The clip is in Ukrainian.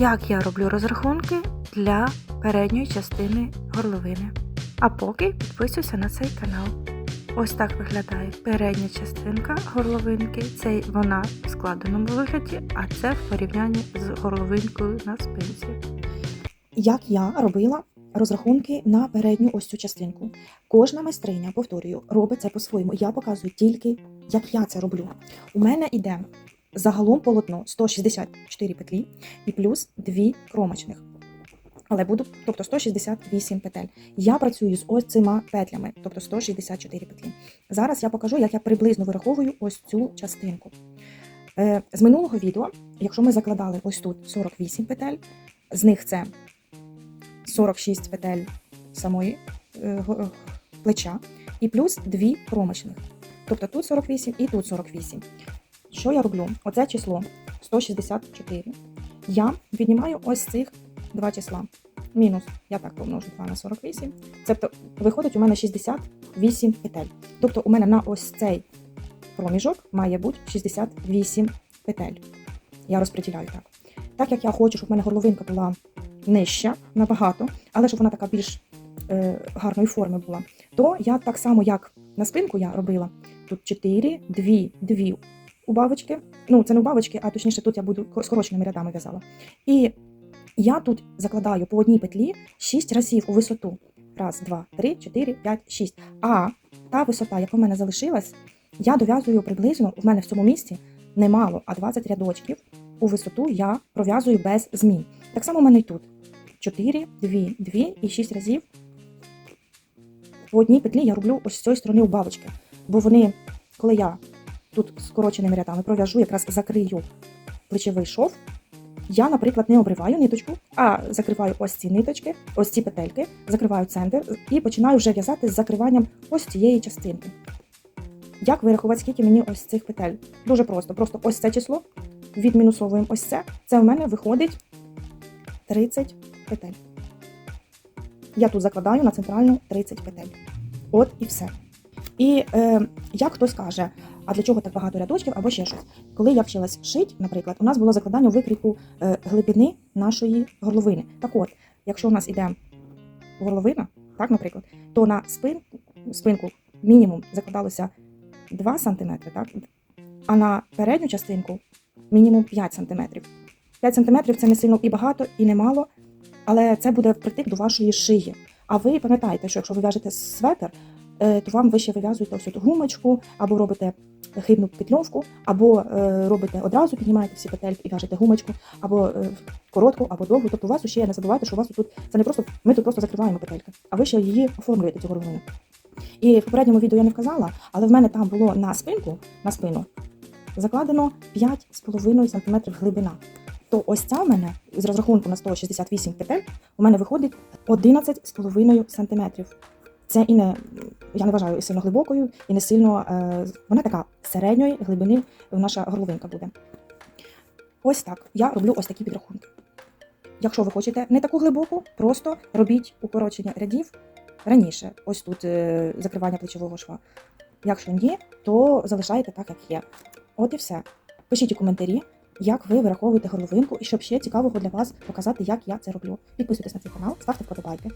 як я роблю розрахунки для передньої частини горловини. А поки підписуйся на цей канал. Ось так виглядає передня частинка горловинки. Це вона в складеному вигляді, а це в порівнянні з горловинкою на спинці. як я робила розрахунки на передню ось цю частинку. Кожна майстриня, повторюю, робить це по-своєму. Я показую тільки, як я це роблю. У мене йде загалом полотно 164 петлі і плюс 2 кромочних. Але буду, тобто 168 петель. Я працюю з ось цими петлями, тобто 164 петлі. Зараз я покажу, як я приблизно вираховую ось цю частинку. Е, з минулого відео, якщо ми закладали ось тут 48 петель, з них це 46 петель самої е, е, плеча і плюс 2 кромочних. Тобто тут 48 і тут 48. Що я роблю? Оце число 164. Я віднімаю ось цих два числа. Мінус, я так помножу 2 на 48. Тобто виходить у мене 68 петель. Тобто у мене на ось цей проміжок має бути 68 петель. Я розподіляю так. Так як я хочу, щоб в мене горловинка була нижча набагато, але щоб вона така більш е, гарної форми була, то я так само, як на спинку я робила, тут 4, 2, 2 убавочки. Ну, це не убавочки, а точніше, тут я буду скороченими рядами в'язала. І я тут закладаю по одній петлі 6 разів у висоту. Раз, два, три, чотири, п'ять, шість. А та висота, яка в мене залишилась, я дов'язую приблизно, в мене в цьому місці немало, а 20 рядочків у висоту я пров'язую без змін. Так само в мене і тут. 4, 2, 2 і 6 разів. По одній петлі я роблю ось з цієї сторони убавочки. Бо вони, коли я тут скороченими рядами пров'яжу, якраз закрию плечовий шов, я, наприклад, не обриваю ниточку, а закриваю ось ці ниточки, ось ці петельки, закриваю центр і починаю вже в'язати з закриванням ось цієї частинки. Як вирахувати, скільки мені ось цих петель? Дуже просто. Просто ось це число відмінусовуємо ось це. Це в мене виходить 30 петель. Я тут закладаю на центральну 30 петель. От і все. І е, як хтось каже, а для чого так багато рядочків або ще щось. Коли я вчилась шити, наприклад, у нас було закладання у викрійку е, глибини нашої горловини. Так от, якщо у нас іде горловина, так, наприклад, то на спин, спинку мінімум закладалося 2 см, так? а на передню частинку мінімум 5 см. 5 см це не сильно і багато, і не мало, але це буде впритик до вашої шиї. А ви пам'ятаєте, що якщо ви в'яжете светр, то вам ви ще вив'язуєте ось цю гумочку, або робите хибну петльовку, або е, робите одразу, піднімаєте всі петельки і в'яжете гумочку, або е, коротку, або довгу. Тобто у вас ще не забувайте, що у вас тут це не просто ми тут просто закриваємо петельки, а ви ще її оформлюєте цю горловину. І в попередньому відео я не вказала, але в мене там було на спинку, на спину закладено 5,5 см глибина. То ось ця в мене з розрахунку на 168 петель у мене виходить 11,5 см. Це і не я не вважаю сильно глибокою, і не сильно е, вона така середньої глибини наша горловинка буде. Ось так. Я роблю ось такі підрахунки. Якщо ви хочете не таку глибоку, просто робіть укорочення рядів раніше. Ось тут е, закривання плечового шва. Якщо ні, то залишайте так, як є. От і все. Пишіть у коментарі, як ви вираховуєте горловинку, і щоб ще цікавого для вас показати, як я це роблю. Підписуйтесь на цей канал, ставте вподобайки.